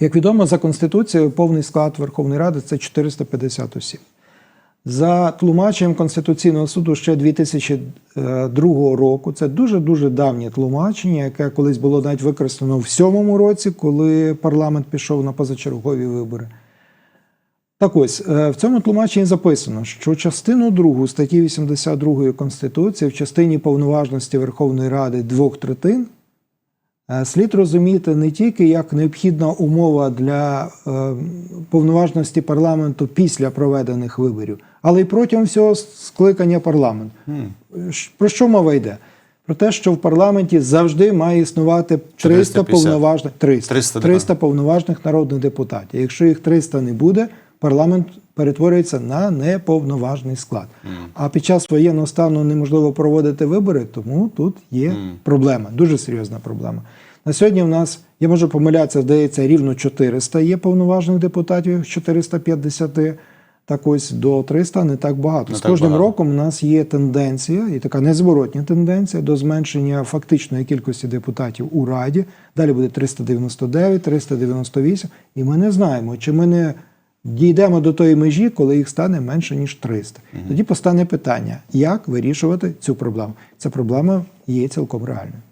Як відомо, за Конституцією повний склад Верховної Ради це 450 осіб. За тлумаченням Конституційного суду ще 2002 року. Це дуже-дуже давнє тлумачення, яке колись було навіть використано в сьомому році, коли парламент пішов на позачергові вибори. Так ось, е, в цьому тлумаченні записано, що частину 2 статті 82 Конституції в частині повноважності Верховної Ради двох третин е, слід розуміти не тільки як необхідна умова для е, повноважності парламенту після проведених виборів, але й протягом всього скликання парламенту. Ш- Про що мова йде? Про те, що в парламенті завжди має існувати 300 450. повноважних 300, 300, 300 повноважних народних депутатів. Якщо їх 300 не буде, парламент перетворюється на неповноважний склад. А під час воєнного стану неможливо проводити вибори, тому тут є проблема, дуже серйозна проблема. На сьогодні в нас, я можу помилятися, здається, рівно 400 є повноважних депутатів, з 450. Так ось до 300 не так багато. Не З так кожним багато. роком у нас є тенденція, і така незворотня тенденція до зменшення фактичної кількості депутатів у Раді. Далі буде 399, 398. І ми не знаємо, чи ми не дійдемо до тої межі, коли їх стане менше, ніж 300. Тоді постане питання, як вирішувати цю проблему. Ця проблема є цілком реальною.